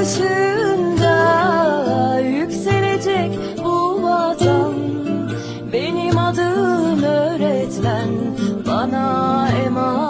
başında yükselecek bu vatan. Benim adım öğretmen bana emanet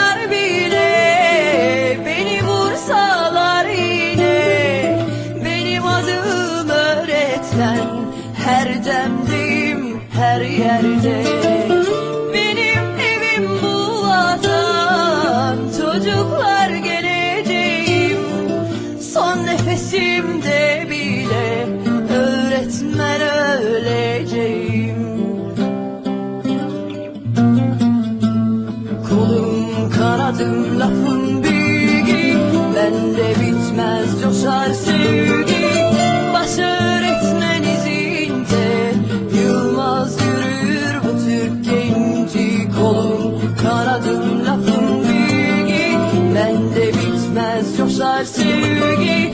Erdemliyim her yerde. Benim evim bu vatan Çocuklar geleceğim. Son nefesimde bile Öğretmen öleceğim. Kolum kanadım lafım bilgi Bende bitmez coşarsın Sergei,